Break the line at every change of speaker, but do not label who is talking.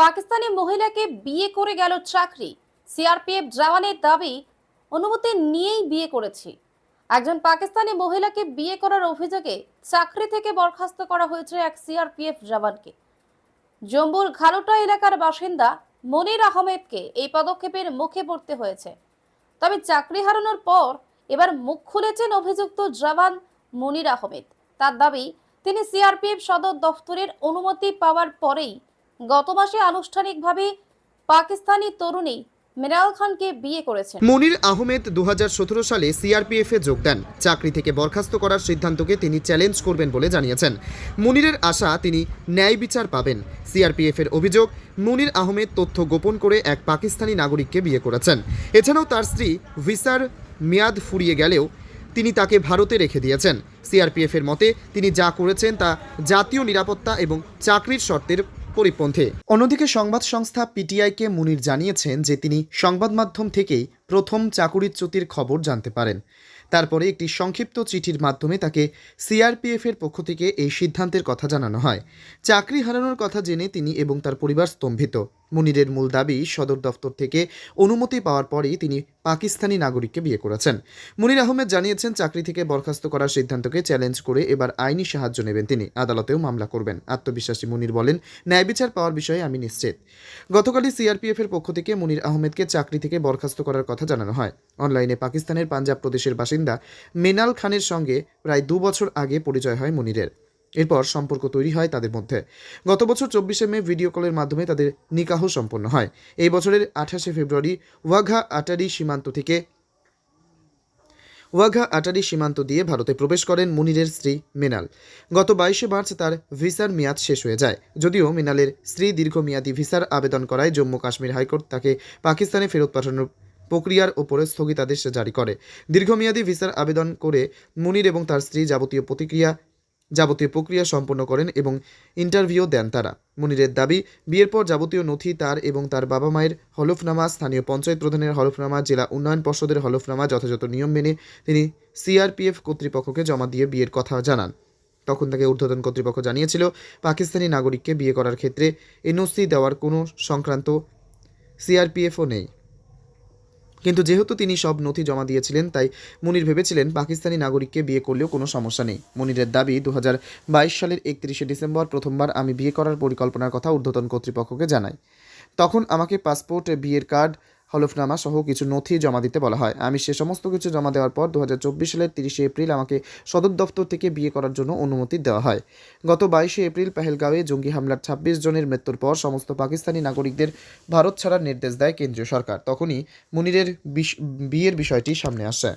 পাকিস্তানি মহিলাকে বিয়ে করে গেল চাকরি। সিআরপিএফ জওয়ানের দাবি, অনুমতি নিয়েই বিয়ে করেছি। একজন পাকিস্তানি মহিলাকে বিয়ে করার অভিযোগে চাকরি থেকে বরখাস্ত করা হয়েছে এক সিআরপিএফ জওয়ানকে। জম্বুর ঘালুটা এলাকার বাসিন্দা মনির আহমেদকে এই পদক্ষেপের মুখে পড়তে হয়েছে। তবে চাকরি হারানোর পর এবার মুখ খুলেছেন অভিযুক্ত জওয়ান মনির আহমেদ। তার দাবি, তিনি সিআরপিএফ সদর দফতরের অনুমতি পাওয়ার পরেই গত মাসে আনুষ্ঠানিকভাবে পাকিস্তানি তরুণী মিনাল খানকে বিয়ে করেছেন।
মনির আহমেদ দুহাজার সতেরো সালে সিআরপিএফে যোগ দেন। চাকরি থেকে বরখাস্ত করার সিদ্ধান্তকে তিনি চ্যালেঞ্জ করবেন বলে জানিয়েছেন। মুনিরের আশা তিনি ন্যায় বিচার পাবেন। সিআরপিএফের অভিযোগ, মুনির আহমেদ তথ্য গোপন করে এক পাকিস্তানি নাগরিককে বিয়ে করেছেন। এছাড়াও তার স্ত্রী ভিসার মেয়াদ ফুরিয়ে গেলেও তিনি তাকে ভারতে রেখে দিয়েছেন। সিআরপিএফের মতে, তিনি যা করেছেন তা জাতীয় নিরাপত্তা এবং চাকরির শর্তের পরিপন্থী। অন্যদিকে সংবাদ সংস্থা পিটিআইকে মুনির জানিয়েছেন যে তিনি সংবাদ মাধ্যম থেকেই প্রথম চাকুরিচ্যুতির খবর জানতে পারেন। তারপরে একটি সংক্ষিপ্ত চিঠির মাধ্যমে তাকে সিআরপিএফের পক্ষ থেকে এই সিদ্ধান্তের কথা জানানো হয়। চাকরি হারানোর কথা জেনে তিনি এবং তার পরিবার স্তম্ভিত। মুনিরের মূল দাবি সদর দফতর থেকে অনুমতি পাওয়ার পরেই তিনি পাকিস্তানি নাগরিককে বিয়ে করেছেন। মুনির আহমেদ জানিয়েছেন, চাকরি থেকে বরখাস্ত করার সিদ্ধান্তকে চ্যালেঞ্জ করে এবার আইনি সাহায্য নেবেন তিনি, আদালতেও মামলা করবেন। আত্মবিশ্বাসী মুনির বলেন, ন্যায় বিচার পাওয়ার বিষয়ে আমি নিশ্চিত। গতকালই সিআরপিএফের পক্ষ থেকে মুনির আহমেদকে চাকরি থেকে বরখাস্ত করার কথা জানানো হয়। অনলাইনে পাকিস্তানের পাঞ্জাব প্রদেশের বাসিন্দা মেনাল খানের সঙ্গে প্রায় দু বছর আগে পরিচয় হয় মুনিরের। এরপর সম্পর্ক তৈরি হয় তাদের মধ্যে। গত বছর চব্বিশে মে ভিডিও কলের মাধ্যমে তাদের নিকাহ সম্পন্ন হয়। এই বছরের আঠাশে ফেব্রুয়ারি ওয়াঘা আটারি সীমান্ত থেকে ওয়াঘা আটারি সীমান্ত দিয়ে ভারতে প্রবেশ করেন মুনিরের স্ত্রী মিনাল গত বাইশে মার্চ তার ভিসার মেয়াদ শেষ হয়ে যায়। যদিও মিনালের স্ত্রী দীর্ঘমেয়াদী ভিসার আবেদন করায় জম্মু কাশ্মীর হাইকোর্ট তাকে পাকিস্তানে ফেরত পাঠানোর প্রক্রিয়ার ওপরে স্থগিতাদেশ জারি করে। দীর্ঘমেয়াদী ভিসার আবেদন করে মুনির এবং তার স্ত্রী যাবতীয় প্রতিক্রিয়া যাবতীয় প্রক্রিয়া সম্পন্ন করেন এবং ইন্টারভিউ দেন তারা। মুনিরের দাবি, বিয়ের পর যাবতীয় নথি তার এবং তার বাবা মায়ের হলফনামা, স্থানীয় পঞ্চায়েত প্রধানের হলফনামা, জেলা উন্নয়ন পর্ষদের হলফনামা যথাযথ নিয়ম মেনে তিনি সিআরপিএফ কর্তৃপক্ষকে জমা দিয়ে বিয়ের কথা জানান। তখন তাকে ঊর্ধ্বতন কর্তৃপক্ষ জানিয়েছিল, পাকিস্তানি নাগরিককে বিয়ে করার ক্ষেত্রে এনওসি দেওয়ার কোনো সংক্রান্ত সিআরপিএফও নেই। কিন্তু যেহেতু তিনি সব নথি জমা দিয়েছিলেন, তাই মুনির ভেবেছিলেন পাকিস্তানি নাগরিককে বিয়ে করলেও কোনো সমস্যা নেই। মুনিরের দাবি দু হাজার বাইশ সালের একত্রিশে ডিসেম্বর প্রথমবার আমি বিয়ে করার পরিকল্পনার কথা ঊর্ধ্বতন কর্তৃপক্ষকে জানাই। তখন আমাকে পাসপোর্ট, বিয়ের কার্ড হলফনামা সহ কিছু নথি জমা দিতে বলা হয়। আমি সে সমস্ত কিছু জমা দেওয়ার পর দু হাজার চব্বিশ সালের তিরিশে এপ্রিল আমাকে সদর দফতর থেকে বিয়ে করার জন্য অনুমতি দেওয়া হয়। গত বাইশে এপ্রিল পেহেলগাঁওয়ে জঙ্গি হামলার ছাব্বিশ জনের মৃত্যুর পর সমস্ত পাকিস্তানি নাগরিকদের ভারত ছাড়ার নির্দেশ দেয় কেন্দ্রীয় সরকার। তখনই মুনিরের বিয়ের বিষয়টি সামনে আসে।